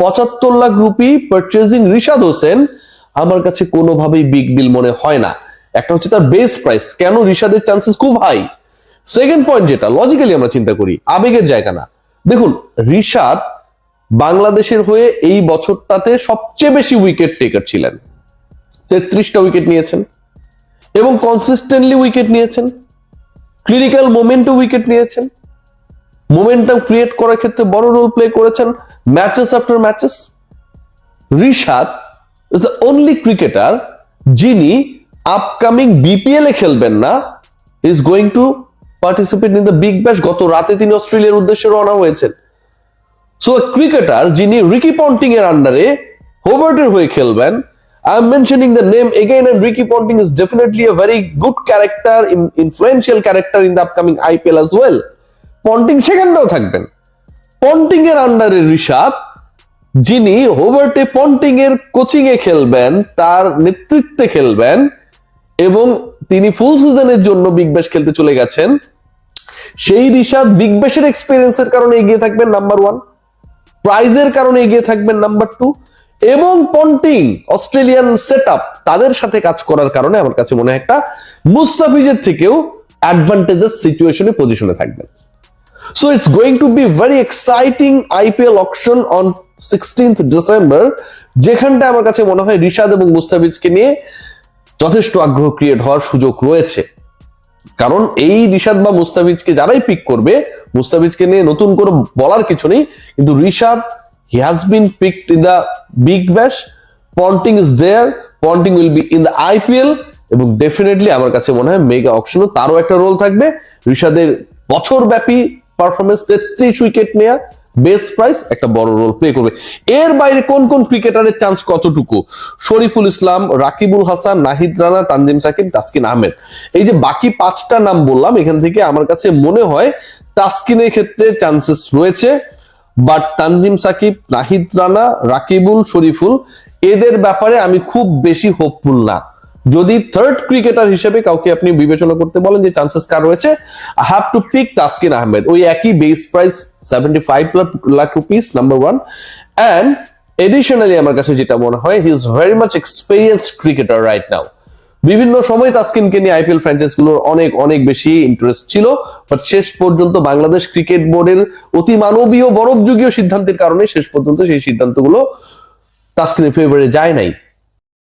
পঁচাত্তর lakh rupee purchasing Rishad Hossain আমার কাছে কোনোভাবেই বিগ বিল মনে হয় না। একটা হচ্ছে তার বেস প্রাইস কেন রিশাদের চান্সেস খুব হাই সেকেন্ড পয়েন্ট যেটা লজিক্যালি আমরা চিন্তা করি, আবেগের জায়গা না। দেখুন, রিশাদ বাংলাদেশের হয়ে এই বছরটাতে সবচেয়ে বেশি উইকেট টেকার ছিলেন। তেত্রিশটা উইকেট নিয়েছেন এবং কনসিস্টেন্টলি উইকেট নিয়েছেন। ক্লিনিক্যাল মোমেন্টে উইকেট নিয়েছেন। মোমেন্টাম ক্রিয়েট করার ক্ষেত্রে বড় রোল প্লে করেছেন। Matches after matches Rishad is the only cricketer যিনি আপকামিং বিপিএল এ খেলবেন না is going to participate in the Big Bash গত রাতে তিনি অস্ট্রেলিয়ার উদ্দেশ্যে রওনা হয়েছেন। সো ক্রিকেটার যিনি রিকি পন্টিং এর আন্ডারে হোবার্টের হয়ে খেলবেন I am mentioning the name again and Ricky Ponting is definitely a very good character influential character in the upcoming IPL as well Ponting সেখানটাও থাকবেন। পন্টিং এর আন্ডারে ঋষাদ, যিনি হোবার্টে পন্টিং এর কোচিং এ খেলবেন, তার নেতৃত্বে খেলবেন, এবং তিনি ফুল সিজনের জন্য বিগ ব্যাশ খেলতে চলে গেছেন। সেই ঋষাদ বিগ ব্যাশের এক্সপিরিয়েন্সের কারণে এগিয়ে থাকবেন নাম্বার ওয়ান প্রাইজের কারণে এগিয়ে থাকবেন নাম্বার টু এবং পন্টিং অস্ট্রেলিয়ান সেট তাদের সাথে কাজ করার কারণে আমার কাছে মনে হয় একটা মুস্তাফিজের থেকেও অ্যাডভান্টেজেস সিচুয়েশনে পজিশনে থাকবেন। So it's going to be very exciting IPL auction on sixteenth December যেখানটা আমার কাছে মনে হয় রিশাদ এবং মুস্তাফিজকে নিয়ে যথেষ্ট আগ্রহ ক্রিয়েট হওয়ার সুযোগ রয়েছে। কারণ এই রিশাদ বা মুস্তাফিজকে যারাই পিক করবে, মুস্তাফিজকে নিয়ে নতুন করে বলার কিছু নেই। কিন্তু Rishad he has been picked in the Big Bash Ponting is there Ponting will be in the IPL এবং ডেফিনেটলি আমার কাছে মনে হয় মেগা অপশনও তারও একটা রোল থাকবে। রিশাদের বছর ব্যাপী পারফরমেন্স তেত্রিশ উইকেট নেয়া বেস প্রাইস একটা বড় রোল প্লে করবে। এর বাইরে কোন কোন ক্রিকেটারের চান্স কতটুকু? শরীফুল ইসলাম, রাকিবুল হাসান, নাহিদ রানা, তানজিম সাকিব, তাসকিন আহমেদ। এই যে বাকি পাঁচটা নাম বললাম, এখান থেকে আমার কাছে মনে হয় তাসকিনের ক্ষেত্রে চান্সেস রয়েছে বাট তানজিম সাকিব, নাহিদ রানা, রাকিবুল, শরীফুল, এদের ব্যাপারে আমি খুব বেশি হোপফুল না। যদি থার্ড ক্রিকেটার হিসেবে কাউকে আপনি বিবেচনা করতে বলেন যে চান্সেস কার রয়েছে I have to pick Taskin Ahmed ওই একই base price seventy five lakh rupees number one and additionally আমার কাছে যেটা মনে হয় he is very much experience cricketer right now বিভিন্ন সময় তাসকিনকে নিয়ে আইপিএল ফ্র্যাঞ্চাইজগুলোর অনেক অনেক বেশি ইন্টারেস্ট ছিল। বাট শেষ পর্যন্ত বাংলাদেশ ক্রিকেট বোর্ডের অতি মানবীয় বরফযুগীয় সিদ্ধান্তের কারণে শেষ পর্যন্ত সেই সিদ্ধান্তগুলো তাসকিনের ফেভারে যায় নাই।